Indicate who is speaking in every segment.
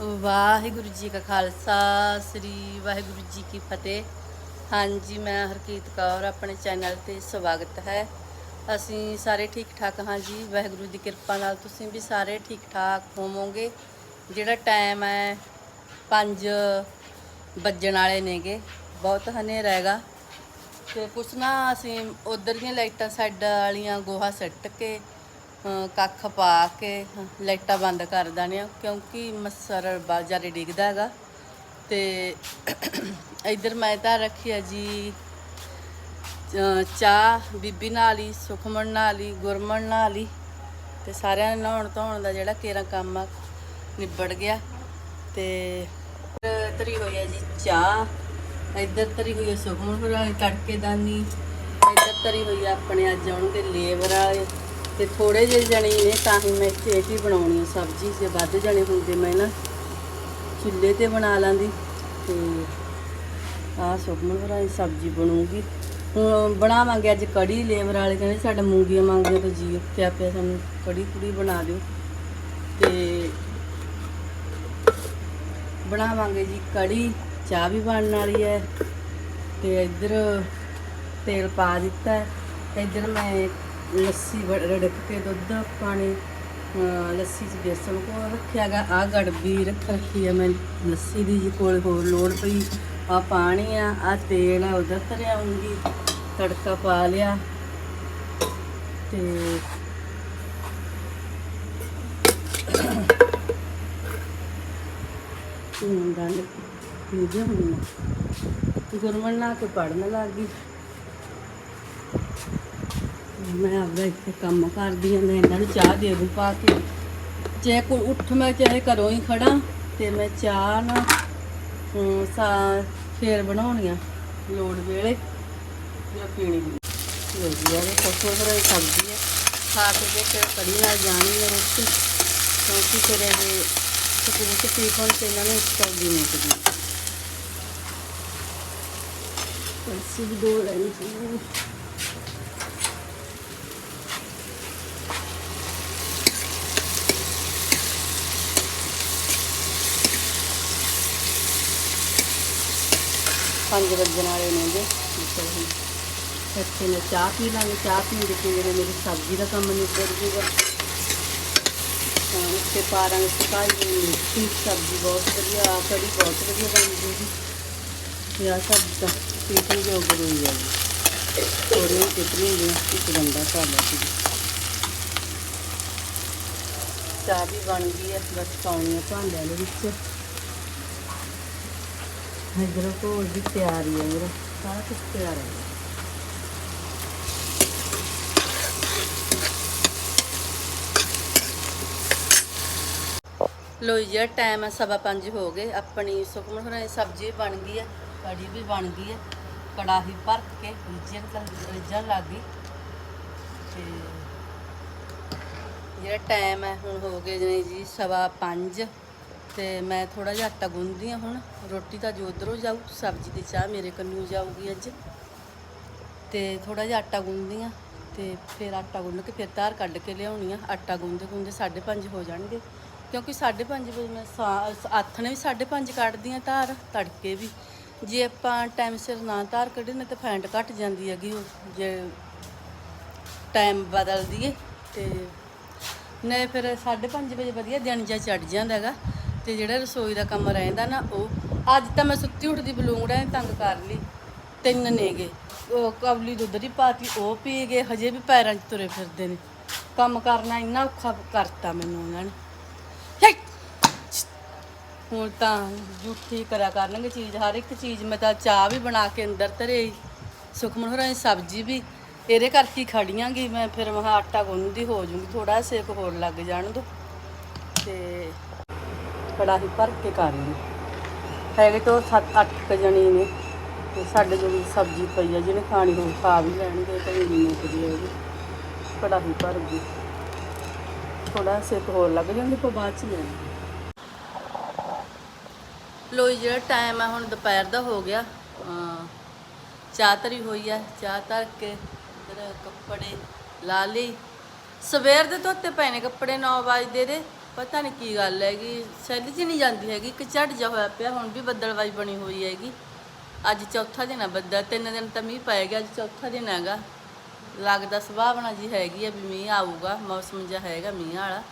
Speaker 1: ਵਾਹਿਗੁਰੂ ਜੀ ਕਾ ਖਾਲਸਾ, ਸ੍ਰੀ ਵਾਹਿਗੁਰੂ ਜੀ ਕੀ ਫਤਿਹ। ਹਾਂਜੀ, ਮੈਂ ਹਰਕੀਤ ਕੌਰ, ਆਪਣੇ ਚੈਨਲ ਤੇ ਸਵਾਗਤ ਹੈ। ਅਸੀਂ ਸਾਰੇ ਠੀਕ ਠਾਕ ਹਾਂ ਜੀ। ਵਾਹਿਗੁਰੂ ਦੀ ਕਿਰਪਾ ਨਾਲ ਤੁਸੀਂ ਵੀ ਸਾਰੇ ਠੀਕ ਠਾਕ ਹੋਵੋਗੇ। ਜਿਹੜਾ ਟਾਈਮ ਹੈ 5 ਵੱਜਣ ਵਾਲੇ ਨੇਗੇ। ਬਹੁਤ ਹਨੇਰਾ ਹੈਗਾ। ਤੇ ਕੁਛ ਨਾ, ਅਸੀਂ ਉਧਰ ਦੀਆਂ ਲਾਈਟਾਂ, ਸਾਈਡ ਵਾਲੀਆਂ ਗੋਹਾ ਸੱਟ ਕੇ ਕੱਖ ਪਾ ਕੇ ਲਾਈਟਾਂ ਬੰਦ ਕਰ ਦਾਨੇ ਕਿਉਂਕਿ ਮੱਸਰ ਬਾਜ਼ਾਰੇ ਡਿੱਗਦਾ ਹੈਗਾ। ਤੇ ਇਧਰ ਮੈਂ ਤਾਂ ਰੱਖੀ ਆ ਜੀ ਚਾਹ, ਬੀਬੀ ਨਾਲ ਹੀ, ਸੁਖਮਨ ਨਾਲ ਹੀ ਗੁਰਮਣ ਨਾਲ ਹੀ। ਤੇ ਸਾਰਿਆਂ ਨੇ ਨਹਾਉਣ ਧੋਣ ਦਾ ਜਿਹੜਾ ਕੇਰਾ ਕੰਮ ਆ, ਨਿਬੜ ਗਿਆ। ਤੇ ਇੱਧਰ ਤਰੀ ਹੋਈ ਹੈ ਜੀ ਚਾਹ, ਇੱਧਰ ਤਰੀ ਹੋਈ ਹੈ ਸੁਖਮਨ ਭਰਾ ਤੜਕੇ ਦਾਨੀ ਇੱਧਰ ਤਰੀ ਹੋਈ ਹੈ ਆਪਣੇ ਅੱਜ ਆਉਣਗੇ ਲੇਬਰ ਵਾਲੇ। ਤੇ ਥੋੜੇ ਜਿਹੇ ਜਣੇ ਨੇ ਤਾਂ ਹੀ ਮੈਂ ਇੱਥੇ ਇਹ ਹੀ ਬਣਾਉਣੀ ਹੈ ਸਬਜ਼ੀ, ਜੇ ਵੱਧ ਜਣੇ ਹੁੰਦੇ ਮੈਂ ਨਾ ਚੁੱਲ੍ਹੇ ਤੇ ਬਣਾ ਲਾਂਦੀ ਤੇ ਆਹ ਸੁਖਮਨ ਭਰਾ ਸਬਜ਼ੀ ਬਣੂਗੀ। ਹੁਣ ਬਣਾਵਾਂਗੇ ਅੱਜ ਕੜੀ ਲੇਬਰ ਵਾਲੇ ਕਹਿੰਦੇ ਸਾਡਾ ਮੂੰਗੀਆਂ ਮੰਗਦੇ ਤਾਂ ਜੀ ਉੱਤੇ ਪਿਆ, ਸਾਨੂੰ ਕੜੀ ਕੁੜੀ ਬਣਾ ਦਿਓ। ਤੇ ਬਣਾਵਾਂਗੇ ਜੀ ਕੜੀ ਚਾਹ ਵੀ ਬਣਨ ਵਾਲੀ ਹੈ ਤੇ ਇੱਧਰ ਤੇਲ ਪਾ ਦਿੱਤਾ ਇੱਧਰ ਮੈਂ ਲੱਸੀ ਰੜਕ ਕੇ ਦੁੱਧ ਪਾਣੀ ਲੱਸੀ 'ਚ ਬੇਸਣ ਕੋ ਰੱਖਿਆਗਾ ਆ ਗੜਬੀ ਰੱਖ ਰੱਖੀ ਆ ਮੈਂ ਲੱਸੀ ਦੀ ਜੀ, ਕੋਲ ਹੋਰ ਲੋੜ ਪਈ। ਆ ਪਾਣੀ ਆ ਆ ਤੇਲ ਆ ਉਧਰ ਧਰਿਆਉਂਗੀ। ਤੜਕਾ ਪਾ ਲਿਆ। ਤੇ ਗੰਡ ਨਿਜੇ ਹੁੰਨਾ ਗੁਰਮਨ ਨਾਲ ਕੇ ਪੜਨ ਲੱਗ ਗਈ। ਮੈਂ ਆਪਦਾ ਇੱਥੇ ਕੰਮ ਕਰਦੀ ਆਂ ਮੈਂ ਇਹਨਾਂ ਨੂੰ ਚਾਹ ਦੇ ਦੂੰ ਪਾ ਕੇ। ਜੇ ਕੋਈ ਉੱਠ ਮੈਂ ਚਾਹੇ ਘਰੋਂ ਹੀ ਖੜਾ ਤੇ ਮੈਂ ਚਾਹ ਨਾ ਅਮ, ਸਾ ਫੇਰ ਬਣਾਉਣੀ ਆ ਲੋੜ ਵੇਲੇ। ਜਾਂ ਪੀਣੀ ਲੋ ਜੀ ਯਾਰ ਕੋਸੋ ਫਰੇ ਸਬਜ਼ੀ ਹੈ ਖਾ ਕੇ ਜੇ ਫਿਰ ਕੜੀ ਨਾਲ ਜਾਣੀ ਹੈ ਰੋਟੀ। ਕਿਉਂਕਿ ਫਿਰ ਇਹ ਸਕੂਲ ਚ ਟੀਫਨ ਤੇ ਇਹਨਾਂ ਨੂੰ ਸਬਜ਼ੀ ਮੁੱਕਦੀ ਕਲਸੀ ਵੀ ਦੋ ਲੈਣੀ ਚਾਹੀਦੀ ਪੰਜ ਵੱਜਣ ਵਾਲੇ ਨੇ ਜੀ। ਚਲੋ ਹੁਣ ਇੱਥੇ ਮੈਂ ਚਾਹ ਪੀ ਲਾਂਗੇ। ਚਾਹ ਪੀਣ ਦੇ ਕੇ ਜਿਹੜੇ ਮੇਰੀ ਸਬਜ਼ੀ ਦਾ ਕੰਮ ਨਿਬੜ ਜੂਗਾ। ਤਾਂ ਉੱਤੇ ਪਾ ਦਾਂਗੇ ਸੁਕਾਈ ਹੋਈ ਮਿੱਠੀ ਸਬਜ਼ੀ ਬਹੁਤ ਵਧੀਆ ਕੜੀ ਬਹੁਤ ਵਧੀਆ ਬਣ ਜੂਗੀ ਤੇ ਆਹ ਸਬਜ਼ੀ ਤਾਂ ਪੀਟਣ ਜੋਗ ਹੋਈ ਜਾਊਗੀ ਥੋੜੀਆਂ ਕਿਤਨੀ ਇੱਕ ਬੰਦਾ ਕਰ ਸੀ। ਚਾਹ ਵੀ ਬਣ ਗਈ ਹੈ ਬਸ ਪਾਉਣੀ ਹੈ ਭਾਂਡਿਆਂ ਦੇ ਵਿੱਚ। ਇਧਰ ਕੋਲ ਵੀ ਤਿਆਰੀ ਹੈ ਮੇਰਾ ਸਾਰਾ ਕੁਝ ਤਿਆਰ ਹੈ ਲੋ ਜੀ ਇਹ ਟਾਈਮ ਹੈ ਸਵਾ ਪੰਜ ਹੋ ਗਏ ਆਪਣੀ ਸੁਖਮਨ ਹੋਰਾਂ ਦੀ ਸਬਜ਼ੀ ਵੀ ਬਣ ਗਈ ਹੈ ਕੜੀ ਵੀ ਬਣ ਗਈ ਹੈ ਕੜਾਹੀ ਭਰ ਕੇ ਰਿੱਝਣ ਰਿੱਝਣ ਲੱਗ ਗਈ ਤੇ ਜਿਹੜਾ ਟਾਈਮ ਹੈ ਹੁਣ ਹੋ ਗਏ ਜਿਵੇਂ ਜੀ ਸਵਾ ਪੰਜ ਤੇ ਮੈਂ ਥੋੜਾ ਜਿਹਾ ਆਟਾ ਗੁੰਨਦੀ ਹਾਂ ਹੁਣ। ਰੋਟੀ ਤਾਂ ਜੋ ਉਧਰੋਂ ਜਾਊ, ਸਬਜ਼ੀ ਤੇ ਚਾਹ ਮੇਰੇ ਕੰਨੂ ਜਾਊਗੀ ਅੱਜ। ਤੇ ਥੋੜਾ ਜਿਹਾ ਆਟਾ ਗੁੰਨਦੀ ਹਾਂ ਤੇ ਫਿਰ ਆਟਾ ਗੁੰਨ ਕੇ ਫਿਰ ਧਾਰ ਕੱਢ ਕੇ ਲਿਆਉਣੀ ਆ। ਆਟਾ ਗੁੰਨਦੇ ਗੁੰਨਦੇ 5:30 ਹੋ ਜਾਣਗੇ। ਕਿਉਂਕਿ 5:30 ਵਜੇ ਮੈਂ ਸਾ- ਆਥਣੇ ਵੀ 5:30 ਕੱਢਦੀ ਹਾਂ ਧਾਰ, ਤੜਕੇ ਵੀ। ਜੇ ਆਪਾਂ ਟਾਈਮ ਸਿਰ ਨਾ ਧਾਰ ਕੱਢੇ ਨਾ ਤਾਂ ਫੈਂਟ ਘਟ ਜਾਂਦੀ ਹੈਗੀ ਉਹ, ਜੇ ਟਾਈਮ ਬਦਲ ਦਈਏ ਤੇ। ਨਹੀਂ, ਫਿਰ 5:30 ਵਜੇ ਵਧੀਆ ਦਿਨ ਜਿਹਾ ਚੜ ਜਾਂਦਾ ਹੈਗਾ। ਤੇ ਜਿਹੜਾ ਰਸੋਈ ਦਾ ਕੰਮ ਰਹਿੰਦਾ ਨਾ ਉਹ, ਅੱਜ ਤਾਂ ਮੈਂ ਸੁੱਤੀ ਉੱਠਦੀ ਬਲੂੰਗੜਾ ਨੇ ਤੰਗ ਕਰ ਲਈ। ਤਿੰਨ ਨੇਗੇ। ਉਹ ਕਵਲੀ ਦੁੱਧ ਦੀ ਪਾਤੀ, ਉਹ ਪੀ ਗਏ, ਹਜੇ ਵੀ ਪੈਰਾਂ 'ਚ ਤੁਰੇ ਫਿਰਦੇ ਨੇ। ਕੰਮ ਕਰਨਾ ਇੰਨਾ ਔਖਾ ਕਰਤਾ ਮੈਨੂੰ ਉਹਨਾਂ ਨੇ। ਹੁਣ ਤਾਂ ਜੂਠੀ ਕਰਿਆ ਕਰਨਗੇ ਚੀਜ਼, ਹਰ ਇੱਕ ਚੀਜ਼ ਮੈਂ ਤਾਂ ਚਾਹ ਵੀ ਬਣਾ ਕੇ ਅੰਦਰ ਧਰੇ ਸੁਖਮਨ ਹੋਰਾਂ ਦੀ ਸਬਜ਼ੀ ਵੀ ਇਹਦੇ ਕਰਕੇ ਖੜੀਆਂਗੀ ਮੈਂ, ਫਿਰ ਮੈਂ ਆਟਾ ਗੁੰਨਦੀ ਹੋ ਜੂਗੀ ਥੋੜਾ ਸੇਕ ਹੋਰ ਲੱਗ ਜਾਣ ਦੋ। ਤੇ ਕੜਾਹੀ ਭਰ ਕੇ ਕਰ ਲਈ ਹੈਗੇ ਤੋਂ 7-8 ਕ ਜਣੇ ਨੇ ਤੇ ਸਾਡੇ ਜਿਹੜੀ ਸਬਜ਼ੀ ਪਈ ਆ, ਜਿਹਨੇ ਖਾਣੀ ਹੋਊ ਖਾ ਵੀ ਲੈਣਗੇ ਤੇ ਨਹੀਂ ਮੁੱਕਦੀ ਹੈਗੀ ਕੜਾਹੀ ਭਰ ਗਈ ਥੋੜਾ ਸੇਕ ਹੋਰ ਲੱਗ ਜਾਂਦੇ ਕੋ ਬਾਅਦ ਚ ਲੈਣਾ। ਲੋ ਜਿਹੜਾ ਟਾਈਮ ਆ, ਹੁਣ ਦੁਪਹਿਰ ਦਾ ਹੋ ਗਿਆ। ਚਾਹ ਧਰੀ ਹੋਈ ਆ, ਚਾਹ ਧਰ ਕੇ ਇੱਧਰ ਕੱਪੜੇ ਲਾ ਲਈ ਸਵੇਰ ਦੇ ਧੋਤੇ ਪਏ ਨੇ ਕੱਪੜੇ 9 ਵਜੇ ਦੇ। ਪਤਾ ਨਹੀਂ ਕੀ ਗੱਲ ਹੈਗੀ, ਸੈੱਲ 'ਚ ਨਹੀਂ ਜਾਂਦੀ ਹੈਗੀ, ਇੱਕ ਝੜ ਜਾ ਹੋਇਆ ਪਿਆ, ਹੁਣ ਵੀ ਬੱਦਲਵਾਈ ਬਣੀ ਹੋਈ ਹੈਗੀ। ਅੱਜ ਚੌਥਾ ਦਿਨ ਆ ਬੱਦਲ, ਤਿੰਨ ਦਿਨ ਤਾਂ ਮੀਂਹ ਪੈ ਗਿਆ, ਅੱਜ ਚੌਥਾ ਦਿਨ ਹੈਗਾ। ਲੱਗਦਾ ਸੁਭਾਵਨਾ ਜੀ ਹੈਗੀ ਆ ਵੀ ਮੀਂਹ ਆਊਗਾ, ਮੌਸਮ ਜਿਹਾ ਹੈਗਾ ਮੀਂਹ ਵਾਲਾ।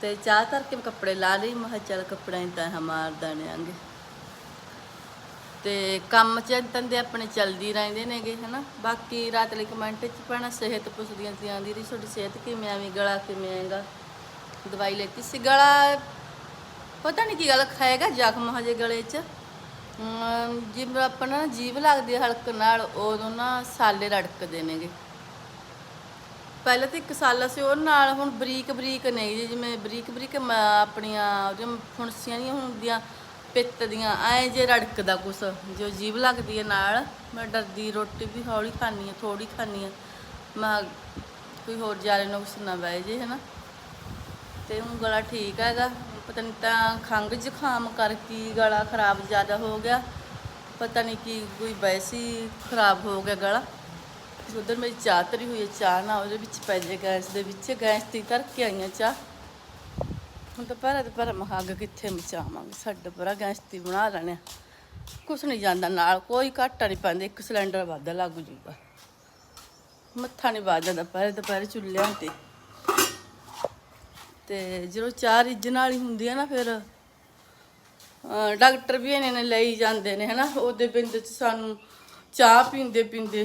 Speaker 1: ਤੇ ਚਾਹ ਧਰ ਕੇ ਕੱਪੜੇ ਲਾ ਲਈ, ਮੈਂ ਕਿਹਾ ਚੱਲ ਕੱਪੜਿਆਂ 'ਚ ਤਾਂ ਇਹ ਮਾਰ ਦਾਣਿਆਂਗੇ ਤੇ ਕੰਮ ਚ ਤੰਦੇ ਆਪਣੇ ਚੱਲਦੀ ਰਹਿੰਦੇ ਨੇਗੇ, ਹਨਾ? ਬਾਕੀ ਰਾਤ ਲਈ ਕਮੈਂਟ ਚ ਪੈਣਾ, ਸਿਹਤ ਪੁੱਛਦੀਆਂ ਸੀ ਆਂਦੀ ਰਹੀ ਤੁਹਾਡੀ ਸਿਹਤ ਕਿਵੇਂ ਆਵੀਂ ਗਲਾ ਕਿਵੇਂ ਆਏਗਾ? ਦਵਾਈ ਲੈਤੀ ਸੀ ਗਲਾ ਪਤਾ ਨਹੀਂ ਕੀ ਗੱਲ ਖਾਏਗਾ ਜ਼ਖਮ ਹਜੇ ਗਲੇ 'ਚ। ਜਿਵੇਂ ਆਪਣਾ ਨਾ ਜੀਭ ਲੱਗਦੀ ਹੈ ਹਲਕ ਨਾਲ ਉਦੋਂ ਨਾ ਸਾਲੇ ਰੜਕਦੇ ਨੇਗੇ। ਪਹਿਲਾਂ ਤਾਂ ਇੱਕ ਸਾਲਾ ਸੀ ਉਹ ਨਾਲ ਹੁਣ ਬਰੀਕ ਬਰੀਕ ਨੇ ਜੀ, ਜਿਵੇਂ ਬਰੀਕ ਬਰੀਕ ਮ- ਆਪਣੀਆਂ ਜਿਵੇਂ ਫੁਣਸੀਆਂ ਨਹੀਂ ਹੁੰਦੀਆਂ ਪਿੱਤ ਦੀਆਂ ਐ ਜੇ ਰੜਕਦਾ ਕੁਛ ਜੋ ਜੀਭ ਲੱਗਦੀ ਹੈ ਨਾਲ ਮੈਂ ਡਰਦੀ ਰੋਟੀ ਵੀ ਹੌਲੀ ਖਾਣੀ ਆ ਥੋੜੀ ਖਾਣੀ ਆ। ਮੈਂ ਕੋਈ ਹੋਰ ਜਾਰੇ ਨੁਕਸ ਨਾ ਬਹਿ ਜੇ ਹੈ ਨਾ ਤੇ ਹੁਣ ਗਲਾ ਠੀਕ ਹੈਗਾ। ਪਤਾ ਨਹੀਂ ਤਾਂ ਖੰਘ ਜ਼ੁਕਾਮ ਕਰਕੇ ਗਲਾ ਖਰਾਬ ਜ਼ਿਆਦਾ ਹੋ ਗਿਆ। ਪਤਾ ਨਹੀਂ ਕੀ ਕੋਈ ਵੈਸੀ ਖਰਾਬ ਹੋ ਗਿਆ ਗਲਾ। ਉਧਰ ਮੇਰੀ ਚਾਹ ਤਰੀ ਹੋਈ ਹੈ, ਚਾਹ ਨਾ ਉਹਦੇ ਵਿੱਚ ਪੈ ਜੇ ਗੈਸ ਦੇ ਵਿੱਚ। ਗੈਸ ਤੇ ਧਰ ਕੇ ਆਈਆਂ ਚਾਹ। ਹੁਣ ਤਾਂ ਪਰ ਤੇ ਪਰ ਮਹਾਗ ਕਿੱਥੇ ਮਚਾਵਾਂਗੇ? ਸਾਡੇ ਪਰਾ ਗੈਸ ਤੇ ਬਣਾ ਲੈਣੇ ਕੁਛ ਨਹੀਂ ਜਾਂਦਾ ਨਾਲ, ਕੋਈ ਘਾਟਾ ਨਹੀਂ ਪੈਂਦਾ, ਇੱਕ ਸਿਲੰਡਰ ਵੱਧ ਲੱਗ ਜੂਗਾ। ਮੱਥਾ ਨਹੀਂ ਵੱਜਦਾ ਪਰ ਦੁਪਹਿਰੇ ਚੁੱਲ੍ਹਿਆਂ ਤੇ। ਤੇ ਜਦੋਂ ਚਾਹ ਰਿੱਝਣ ਵਾਲੀ ਹੁੰਦੀ ਹੈ ਨਾ ਫਿਰ ਡਾਕਟਰ ਵੀ ਇਹਨੇ ਨੇ ਲਈ ਜਾਂਦੇ ਨੇ, ਹਨਾ? ਉਹਦੇ ਬਿੰਦ ਚ ਸਾਨੂੰ ਚਾਹ ਪੀਂਦੇ ਪੀਂਦੇ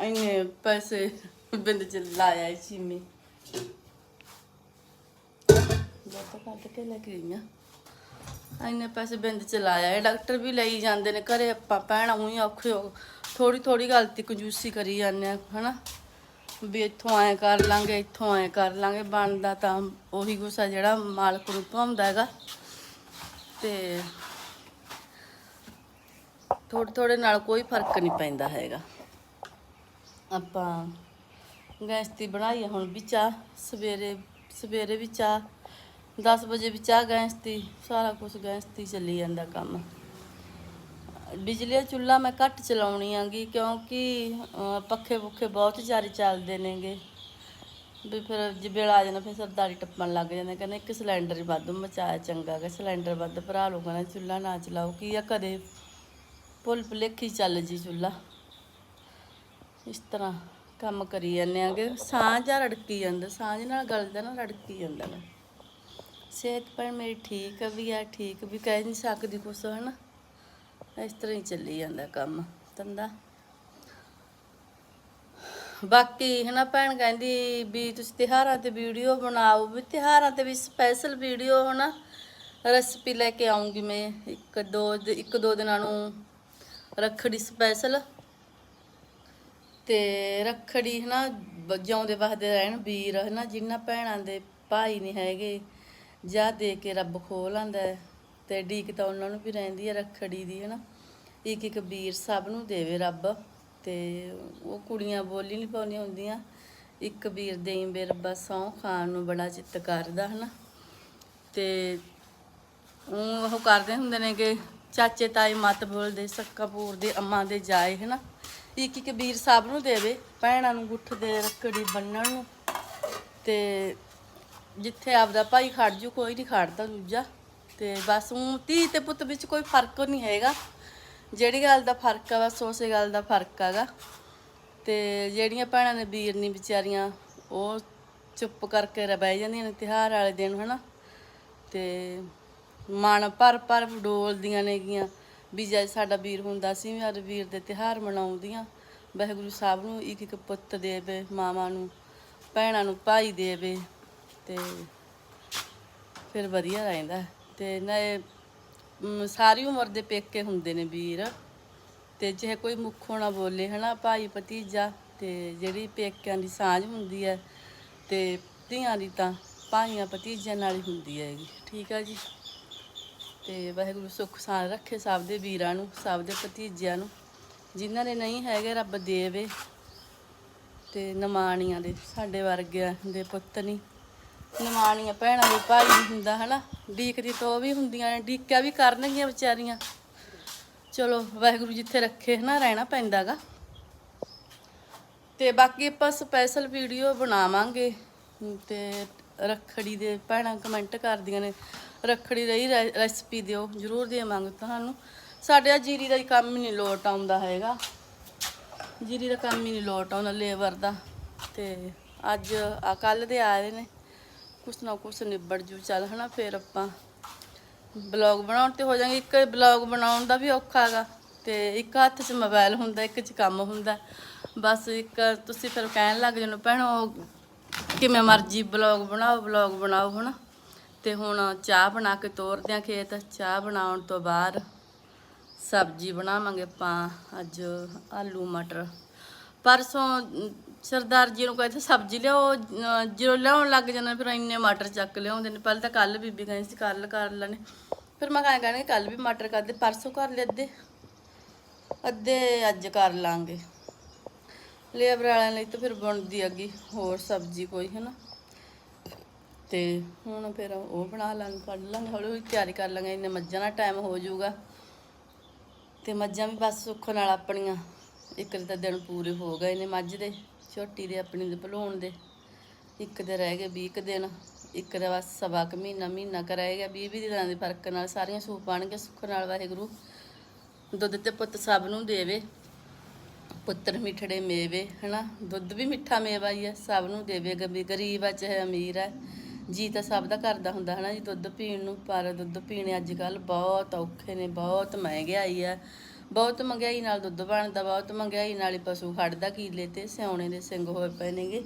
Speaker 1: ਇੰਨੇ ਪੈਸੇ ਬਿੰਦ ਚ ਲਾਇਆ ਸੀ ਚੀਮੀ। ਬਹੁਤ ਕੱਢ ਕੇ ਲੈ ਕੇ ਗਈਆਂ ਇੰਨੇ ਪੈਸੇ ਬਿੰਦ ਚ ਲਾਇਆ ਇਹ। ਡਾਕਟਰ ਵੀ ਲਈ ਜਾਂਦੇ ਨੇ ਘਰੇ, ਆਪਾਂ ਭੈਣਾਂ ਉਹੀ ਔਖੇ ਹੋ ਥੋੜੀ ਥੋੜੀ ਗੱਲ ਤੇ ਕੰਜੂਸੀ ਕਰੀ ਜਾਂਦੇ ਆ, ਹਨਾ? ਵੀ ਇੱਥੋਂ ਐ ਕਰ ਲਾਂਗੇ, ਇੱਥੋਂ ਐ ਕਰ ਲਾਂਗੇ, ਬਣਦਾ ਤਾਂ ਉਹੀ ਗੁੱਸਾ ਜਿਹੜਾ ਮਾਲਕ ਨੂੰ ਭਾਉਂਦਾ ਹੈਗਾ। ਤੇ ਥੋੜੇ ਥੋੜੇ ਨਾਲ ਕੋਈ ਫ਼ਰਕ ਨਹੀਂ ਪੈਂਦਾ ਹੈਗਾ। ਆਪਾਂ ਗੈਸ ਤੇ ਬਣਾਈ ਆ ਹੁਣ ਵੀ ਚਾਹ, ਸਵੇਰੇ ਸਵੇਰੇ ਵੀ ਚਾਹ 10 ਵਜੇ ਵੀ ਚਾਹ ਗੈਸ ਤੇ ਸਾਰਾ ਕੁਝ ਗੈਸ ਤੇ ਚੱਲੀ ਜਾਂਦਾ ਕੰਮ। ਬਿਜਲੀ ਦਾ ਚੁੱਲ੍ਹਾ ਮੈਂ ਘੱਟ ਚਲਾਉਣੀ ਆਂਗੀ ਕਿਉਂਕਿ ਪੱਖੇ ਪੁੱਖੇ ਬਹੁਤ ਜ਼ਿਆਦਾ ਚੱਲਦੇ ਨੇਗੇ। ਵੀ ਫਿਰ ਜੇ ਵੇਲਾ ਆ ਜਾਂਦਾ, ਫਿਰ ਸਰਦਾਰੀ ਟੱਪਣ ਲੱਗ ਜਾਂਦੇ। ਕਹਿੰਦੇ ਇੱਕ ਸਿਲੰਡਰ ਹੀ ਵੱਧ ਮਚਾਇਆ ਚੰਗਾ ਕਿ ਸਿਲੰਡਰ ਵੱਧ, ਭਰਾ ਲਓ ਕਹਿੰਦੇ ਚੁੱਲ੍ਹਾ ਨਾ ਚਲਾਓ। ਕੀ ਆ ਕਦੇ ਭੁੱਲ ਭੁਲੇਖੀ ਚੱਲ ਜੀ ਚੁੱਲ੍ਹਾ। ਇਸ ਤਰ੍ਹਾਂ ਕੰਮ ਕਰੀ ਜਾਂਦੇ ਆਂਗੇ। ਸਾਂਝ ਆ ਰੜਕੀ ਜਾਂਦਾ, ਸਾਂਝ ਨਾਲ ਗਲਦਾ ਨਾ ਰੜਕੀ ਜਾਂਦਾ। ਨਾ ਸਿਹਤ ਪਰ ਮੇਰੀ ਠੀਕ ਵੀ ਆ ਠੀਕ, ਵੀ ਕਹਿ ਨਹੀਂ ਸਕਦੀ ਕੁਛ, ਹਨਾ? ਇਸ ਤਰ੍ਹਾਂ ਹੀ ਚੱਲੀ ਜਾਂਦਾ ਕੰਮ, ਧੰਦਾ। ਬਾਕੀ ਹਨਾ ਭੈਣ ਕਹਿੰਦੀ ਵੀ ਤੁਸੀਂ ਤਿਉਹਾਰਾਂ ਤੇ ਵੀਡੀਓ ਬਣਾਓ, ਵੀ ਤਿਉਹਾਰਾਂ ਤੇ ਵੀ ਸਪੈਸ਼ਲ ਵੀਡੀਓ ਹਨਾ ਰੈਸਪੀ ਲੈ ਕੇ ਆਉਂਗੀ ਮੈਂ, ਇੱਕ ਦੋ ਇੱਕ ਦੋ ਦਿਨਾਂ ਨੂੰ ਰੱਖੜੀ ਸਪੈਸ਼ਲ ਤੇ ਰੱਖੜੀ ਹਨਾ, ਬ- ਜਿਉਂਦੇ ਵਸਦੇ ਰਹਿਣ ਵੀਰ ਹਨਾ ਜਿਨ੍ਹਾਂ ਭੈਣਾਂ ਦੇ ਭਾਈ ਨਹੀਂ ਹੈਗੇ, ਜਾ ਦੇ ਕੇ ਰੱਬ ਖੋਹ ਲੈਂਦਾ ਤੇ ਢੀਕ ਤਾਂ ਉਹਨਾਂ ਨੂੰ ਵੀ ਰਹਿੰਦੀ ਹੈ, ਰੱਖੜੀ ਦੀ, ਹਨਾ। ਇੱਕ ਇੱਕ ਵੀਰ ਸਭ ਨੂੰ ਦੇਵੇ ਰੱਬ, ਤੇ ਉਹ ਕੁੜੀਆਂ ਬੋਲੀ ਨਹੀਂ ਪਾਉਂਦੀਆਂ ਹੁੰਦੀਆਂ। ਇੱਕ ਵੀਰ ਦੇਈ ਬੇ ਰੱਬਾ ਸਹੁੰ, ਖਾਣ ਨੂੰ ਬੜਾ ਚਿੱਤ ਕਰਦਾ, ਹਨਾ। ਤੇ ਊਂ ਉਹ ਕਰਦੇ ਹੁੰਦੇ ਨੇ ਕਿ ਚਾਚੇ ਤਾਏ ਮਤ ਬੋਲਦੇ ਸੱਕਾਪੂਰ ਦੇ, ਅੰਮਾ ਦੇ ਜਾਏ, ਹਨਾ। ਇੱਕ ਇੱਕ ਵੀਰ ਸਭ ਨੂੰ ਦੇਵੇ, ਭੈਣਾਂ ਨੂੰ ਗੁੱਠ ਦੇ, ਰੱਖੜੀ ਬੰਨਣ ਨੂੰ। ਤੇ ਜਿੱਥੇ ਆਪਦਾ ਭਾਈ ਖੜ ਜੂ, ਕੋਈ ਨਹੀਂ ਖੜਦਾ ਦੂਜਾ। ਤੇ ਬਸ ਉਹ ਧੀ ਤੇ ਪੁੱਤ ਵਿੱਚ ਕੋਈ ਫ਼ਰਕ ਨਹੀਂ ਹੈਗਾ। ਜਿਹੜੀ ਗੱਲ ਦਾ ਫ਼ਰਕ ਆ, ਬਸ ਉਸੇ ਗੱਲ ਦਾ ਫ਼ਰਕ ਹੈਗਾ। ਤੇ ਜਿਹੜੀਆਂ ਭੈਣਾਂ ਨੇ ਵੀਰ ਨਹੀਂ ਵਿਚਾਰੀਆਂ, ਉਹ ਚੁੱਪ ਕਰਕੇ ਰਹਿ ਬਹਿ ਜਾਂਦੀਆਂ ਨੇ ਤਿਉਹਾਰ ਵਾਲੇ ਦਿਨ, ਹਨਾ। ਤੇ ਮਨ ਭਰ ਭਰ ਡੋਲਦੀਆਂ ਨੇਗੀਆਂ ਵੀ ਜੇ ਸਾਡਾ ਵੀਰ ਹੁੰਦਾ ਸੀ, ਵੀ ਸਾਡੇ ਵੀਰ ਦੇ ਤਿਉਹਾਰ ਮਨਾਉਂਦੀਆਂ। ਵਾਹਿਗੁਰੂ ਸਾਹਿਬ ਨੂੰ ਇੱਕ ਇੱਕ ਪੁੱਤ ਦੇਵੇ, ਮਾਵਾਂ ਨੂੰ, ਭੈਣਾਂ ਨੂੰ ਭਾਈ ਦੇਵੇ ਤੇ ਫਿਰ ਵਧੀਆ ਰਹਿੰਦਾ। ਤੇ ਨਾ ਇਹ ਸਾਰੀ ਉਮਰ ਦੇ ਪੇਕੇ ਹੁੰਦੇ ਨੇ ਵੀਰ। ਤੇ ਜੇ ਕੋਈ ਮੁੱਖੋਂ ਨਾ ਬੋਲੇ, ਹਨਾ, ਭਾਈ ਭਤੀਜਾ, ਤੇ ਜਿਹੜੀ ਪੇਕਿਆਂ ਦੀ ਸਾਂਝ ਹੁੰਦੀ ਹੈ ਤੇ ਧੀਆਂ ਦੀ ਤਾਂ ਭਾਈਆਂ ਭਤੀਜਿਆਂ ਨਾਲ ਹੀ ਹੁੰਦੀ ਹੈਗੀ, ਠੀਕ ਆ ਜੀ। ਤੇ ਵਾਹਿਗੁਰੂ ਸੁੱਖ ਸਾਂਝ ਰੱਖੇ ਸਭ ਦੇ ਵੀਰਾਂ ਨੂੰ, ਸਭ ਦੇ ਭਤੀਜਿਆਂ ਨੂੰ, ਜਿਨ੍ਹਾਂ ਨੇ ਨਹੀਂ ਹੈਗੇ ਰੱਬ ਦੇਵੇ ਤੇ ਨਮਾਣੀਆਂ ਦੇ, ਸਾਡੇ ਵਰਗਿਆਂ ਦੇ ਪੁੱਤ ਨਹੀਂ ਨਮਾਣੀਆਂ ਭੈਣਾਂ ਦੇ ਭਾਈ ਹੁੰਦਾ ਹਨਾ, ਡੀਕਦੀ ਤਾਂ ਉਹ ਵੀ ਹੁੰਦੀਆਂ ਨੇ, ਡੀਕਿਆ ਵੀ ਕਰਨਗੀਆਂ ਵਿਚਾਰੀਆਂ। ਚਲੋ, ਵਾਹਿਗੁਰੂ ਜਿੱਥੇ ਰੱਖੇ ਹਨਾ, ਰਹਿਣਾ ਪੈਂਦਾਗਾ ਤੇ ਬਾਕੀ ਆਪਾਂ ਸਪੈਸ਼ਲ ਵੀਡੀਓ ਬਣਾਵਾਂਗੇ। ਤੇ ਰੱਖੜੀ ਦੇ ਭੈਣਾਂ ਕਮੈਂਟ ਕਰਦੀਆਂ ਨੇ, ਰੱਖੜੀ ਦੀ ਰੈ- ਰੈਸਪੀ ਦਿਓ, ਜ਼ਰੂਰ ਦੇਵਾਂਗੇ ਤੁਹਾਨੂੰ। ਸਾਡੇ ਆ ਜੀਰੀ ਦਾ ਹੀ ਕੰਮ ਹੀ ਨਹੀਂ ਲੋਟ ਆਉਂਦਾ ਹੈਗਾ। ਜੀਰੀ ਦਾ ਕੰਮ ਹੀ ਨਹੀਂ ਲੋਟ ਆਉਂਦਾ, ਲੇਬਰ ਦਾ। ਤੇ ਅੱਜ, ਆ ਕੱਲ ਦੇ ਆਏ ਨੇ। ਕੁਛ ਨਾ ਕੁਛ ਨਿਬੜ ਜੂ ਚੱਲ ਹਨਾ ਫਿਰ ਆਪਾਂ ਬਲੌਗ ਬਣਾਉਣ ਤੇ ਹੋ ਜਾਣਗੇ ਇੱਕ ਬਲੌਗ ਬਣਾਉਣ ਦਾ ਵੀ ਔਖਾ ਹੈਗਾ ਤੇ ਇੱਕ ਹੱਥ 'ਚ ਮੋਬਾਈਲ ਹੁੰਦਾ, ਇੱਕ 'ਚ ਕੰਮ ਹੁੰਦਾ। ਬਸ ਇੱਕ ਤੁਸੀਂ ਫਿਰ ਕਹਿਣ ਲੱਗ ਜਾਣੋ, ਭੈਣੋ, ਕਿਵੇਂ ਮਰਜ਼ੀ ਬਲੌਗ ਬਣਾਓ ਬਲੌਗ ਬਣਾਓ ਹਨਾ। ਤੇ ਹੁਣ ਚਾਹ ਬਣਾ ਕੇ ਤੋਰਦੇ ਆ ਖੇਤ। ਚਾਹ ਬਣਾਉਣ ਤੋਂ ਬਾਅਦ ਸਬਜ਼ੀ ਬਣਾਵਾਂਗੇ ਆਪਾਂ ਅੱਜ ਆਲੂ ਮਟਰ। ਪਰਸੋਂ ਸਰਦਾਰ ਜੀ ਨੂੰ ਕਹਿੰਦੇ ਸਬਜ਼ੀ ਲਿਆਓ ਅਹ, ਜਦੋਂ ਲਿਆਉਣ ਲੱਗ ਜਾਂਦੇ ਫਿਰ ਇੰਨੇ ਮਟਰ ਚੱਕ ਲਿਆਉਂਦੇ ਨੇ। ਪਹਿਲਾਂ ਤਾਂ ਕੱਲ ਬੀਬੀ ਕਹਿੰਦੀ ਸੀ ਕੱਲ ਕਰ ਲੈਣੇ। ਫਿਰ ਮੈਂ ਕਹਿ ਕਹਿਣਗੇ ਕੱਲ ਵੀ ਮਟਰ ਕਰਦੇ ਪਰਸੋਂ ਕਰ ਲਏ ਅੱਧੇ। ਅੱਧੇ ਅੱਜ ਕਰ ਲਾਂਗੇ। ਲੇਬਰ ਵਾਲਿਆਂ ਲਈ ਤਾਂ ਫਿਰ ਬਣਦੀ ਹੈਗੀ ਹੋਰ ਸਬਜ਼ੀ ਕੋਈ ਹੈ ਨਾ ਤੇ ਹੁਣ ਫਿਰ ਉਹ ਬਣਾ ਲਾਂਗੇ ਕੱਢ ਲਾਂਗੇ। ਹੌਲੀ ਹੌਲੀ ਤਿਆਰੀ ਕਰ ਲਾਂਗੇ ਇੰਨੇ ਮੱਝਾਂ ਦਾ ਟਾਈਮ ਹੋ ਜਾਊਗਾ। ਤੇ ਮੱਝਾਂ ਵੀ ਬਸ ਸੁੱਖ ਨਾਲ ਆਪਣੀਆਂ। ਇੱਕ ਦੇ ਤਾਂ ਦਿਨ ਪੂਰੇ ਹੋ ਗਏ ਨੇ ਮੱਝ ਦੇ। ਝੋਟੀ ਦੇ ਆਪਣੀ ਦੇ ਭਲੂਣ ਦੇ। ਇੱਕ ਦੇ ਰਹਿ ਗਏ 20 ਕੁ ਦਿਨ, ਇੱਕ ਦਾ ਬਸ ਸਵਾ ਕੁ ਮਹੀਨਾ ਮਹੀਨਾ ਕੁ ਰਹਿ ਗਿਆ। 20 20 ਦਿਨਾਂ ਦੇ ਫ਼ਰਕ ਨਾਲ ਸਾਰੀਆਂ ਸੂਪ ਪਾਣਗੇ ਸੁੱਖ ਨਾਲ ਵਾਹਿਗੁਰੂ। ਦੁੱਧ ਤੇ ਪੁੱਤ ਸਭ ਨੂੰ ਦੇਵੇ, ਪੁੱਤਰ ਮਿੱਠੜੇ ਮੇਵੇ, ਹਨਾ? ਦੁੱਧ ਵੀ ਮਿੱਠਾ ਮੇਵਾ ਹੀ ਹੈ ਸਭ ਨੂੰ ਦੇਵੇ ਗਰੀਬ ਗਰੀਬ ਆ, ਚਾਹੇ ਅਮੀਰ ਹੈ ਜੀ ਤਾਂ ਸਭ ਦਾ ਕਰਦਾ ਹੁੰਦਾ, ਹਨਾ ਜੀ? ਦੁੱਧ ਪੀਣ ਨੂੰ, ਪਰ ਦੁੱਧ ਪੀਣੇ ਅੱਜ ਕੱਲ ਬਹੁਤ ਔਖੇ ਨੇ, ਬਹੁਤ ਮਹਿੰਗਾਈ ਹੈ ਬਹੁਤ ਮਹਿੰਗਾਈ ਨਾਲ ਦੁੱਧ ਬਣਦਾ, ਬਹੁਤ ਮਹਿੰਗਾਈ ਨਾਲ ਹੀ ਪਸ਼ੂ ਖੜਦਾ ਕੀਲੇ ਤੇ ਸਿਆਉਣੇ ਦੇ ਸਿੰਘ ਹੋਏ ਪਏ ਨੇਗੇ।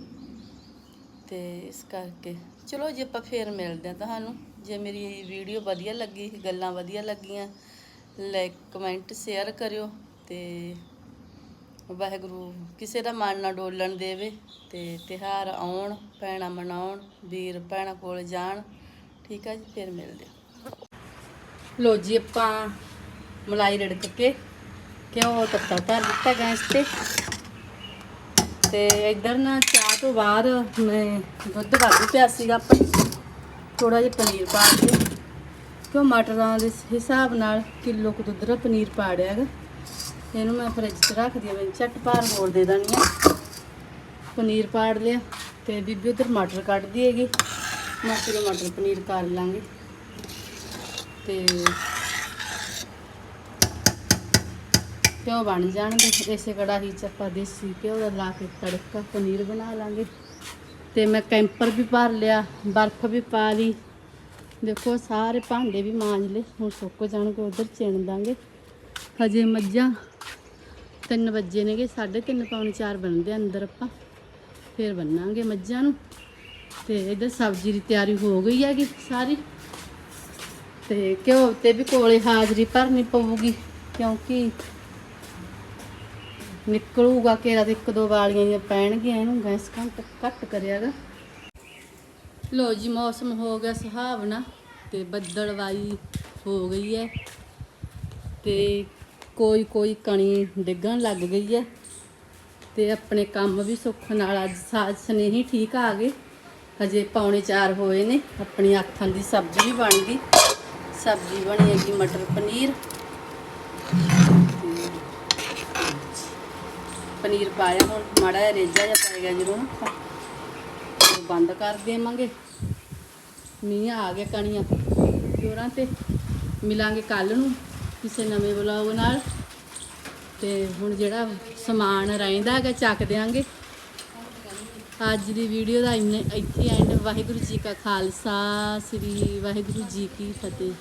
Speaker 1: ਤੇ ਇਸ ਕਰਕੇ, ਚਲੋ ਜੀ ਆਪਾਂ ਫੇਰ ਮਿਲਦੇ ਹਾਂ ਤੁਹਾਨੂੰ। ਜੇ ਮੇਰੀ ਵੀਡੀਓ ਵਧੀਆ ਲੱਗੀ, ਗੱਲਾਂ ਵਧੀਆ ਲੱਗੀਆਂ ਲਾਈਕ ਕਮੈਂਟ ਸ਼ੇਅਰ ਕਰਿਓ ਤੇ ਵਾਹਿਗੁਰੂ ਕਿਸੇ ਦਾ ਮਨ ਨਾ ਡੋਲਣ ਦੇਵੇ ਤੇ ਤਿਹਾਰ ਆਉਣ, ਭੈਣਾਂ ਮਨਾਉਣ, ਵੀਰ ਭੈਣਾਂ ਕੋਲ ਜਾਣ। ਠੀਕ ਆ ਜੀ, ਫਿਰ ਮਿਲਦੇ ਹਾਂ। ਲੋ ਜੀ ਆਪਾਂ ਮਲਾਈ ਰੜਕ ਕੇ ਕਿਉਂ ਤੱਤਾ ਧਰ ਦਿੱਤਾ ਗੈਸ ਤੇ? ਤੇ ਇੱਧਰ ਨਾ ਚਾਹ ਤੋਂ ਬਾਅਦ ਮੈਂ ਦੁੱਧ ਵਾਧੂ ਪਿਆ ਸੀਗਾ ਆਪਾਂ। ਥੋੜਾ ਜਿਹਾ ਪਨੀਰ ਪਾ ਕੇ। ਕਿਉਂ ਮਟਰਾਂ ਦੇ ਹਿਸਾਬ ਨਾਲ ਕਿਲੋ ਕੁ ਦੁੱਧ ਦਾ ਪਨੀਰ ਪਾੜਿਆ ਹੈਗਾ। ਇਹਨੂੰ ਮੈਂ ਫਰਿੱਜ 'ਚ ਰੱਖ ਦਿਆ ਮੈਂ ਝੱਟ ਭਾਰ ਮੋੜ ਦੇ ਦਣੀ ਆ। ਪਨੀਰ ਪਾੜ ਲਿਆ ਤੇ ਬੀਬੀ ਉਧਰ ਮਟਰ ਕੱਢਦੀ ਹੈਗੀ। ਮਟਰ ਮਟਰ ਪਨੀਰ ਕਰ ਲਾਂਗੇ। ਤੇ ਘਿਓ ਬਣ ਜਾਣਗੇ। ਇਸੇ ਕੜਾਹੀ 'ਚ ਆਪਾਂ ਦੇਸੀ ਘਿਓ ਦਾ ਲਾ ਕੇ ਤੜਕਾ, ਪਨੀਰ ਬਣਾ ਲਾਂਗੇ। ਤੇ ਮੈਂ ਕੈਂਪਰ ਵੀ ਭਰ ਲਿਆ, ਬਰਫ਼ ਵੀ ਪਾ ਲਈ। ਦੇਖੋ, ਸਾਰੇ ਭਾਂਡੇ ਵੀ ਮਾਂਜ ਲਏ। ਹੁਣ ਸੁੱਕ ਜਾਣਗੇ, ਉਧਰ ਚਿਣ ਦਾਂਗੇ। ਹਜੇ ਮੱਝਾਂ 3 ਵਜੇ ਨੇਗੇ 3:30 ਪੌਣੇ 4 ਬਣਦੇ ਆ, ਅੰਦਰ ਆਪਾਂ। ਫਿਰ ਬੰਨਾਂਗੇ ਮੱਝਾਂ ਨੂੰ। ਤੇ ਇਧਰ ਸਬਜ਼ੀ ਦੀ ਤਿਆਰੀ ਹੋ ਗਈ ਹੈਗੀ ਸਾਰੀ। ਤੇ ਘਿਓ ਤੇ ਵੀ ਕੋਲੇ ਹਾਜ਼ਰੀ ਭਰਨੀ ਪਊਗੀ, ਕਿਉਂਕਿ ਨਿਕਲੂਗਾ ਘੇਰਾ ਤੇ ਇੱਕ ਦੋ ਵਾਲੀਆਂ ਜਿਹੀਆਂ ਪੈਣਗੀਆਂ, ਇਹਨੂੰ ਗੈਸ ਘੱਟ ਘੱਟ ਕਰਿਆਗਾ। ਲੋ ਜੀ, ਮੌਸਮ ਹੋ ਗਿਆ ਸੁਹਾਵਣਾ ਤੇ ਬੱਦਲਵਾਈ ਹੋ ਗਈ ਹੈ ਤੇ ਕੋਈ ਕੋਈ ਕਣੀ ਡਿੱਗਣ ਲੱਗ ਗਈ ਹੈ ਤੇ ਆਪਣੇ ਕੰਮ ਵੀ ਸੁੱਖ ਨਾਲ ਅੱਜ ਸਾਜ ਸਨੇਹੀ ਠੀਕ ਆ ਗਏ। ਹਜੇ ਪੌਣੇ 4 ਹੋਏ ਨੇ, ਆਪਣੀ ਅੱਖਾਂ ਦੀ ਸਬਜ਼ੀ ਵੀ ਬਣ ਗਈ। ਸਬਜ਼ੀ ਬਣੀ ਹੈਗੀ ਮਟਰ ਪਨੀਰ। ਪਨੀਰ ਪਾਇਆ ਹੁਣ, ਮਾੜਾ ਜਿਹਾ ਰੇਜਾ ਜਿਹਾ ਪਾਏਗਾ ਜਦੋਂ। ਆਪਾਂ ਬੰਦ ਕਰ ਦੇਵਾਂਗੇ। ਮੀਂਹ ਆ ਗਿਆ ਕਣੀਆਂ ਜੋਰਾਂ ਤੇ। ਮਿਲਾਂਗੇ ਕੱਲ ਨੂੰ ਕਿਸੇ ਨਵੇਂ ਵਲੌਗ ਨਾਲ। ਤੇ ਹੁਣ ਜਿਹੜਾ ਸਮਾਨ ਰਹਿੰਦਾ ਹੈਗਾ, ਚੱਕ ਦਿਆਂਗੇ। ਅੱਜ ਦੀ ਵੀਡੀਓ ਦਾ ਇੰਨੇ ਇੱਥੇ ਐਂਡ ਵਾਹਿਗੁਰੂ ਜੀ ਕਾ ਖਾਲਸਾ, ਸ੍ਰੀ ਵਾਹਿਗੁਰੂ ਜੀ ਕੀ ਫਤਿਹ।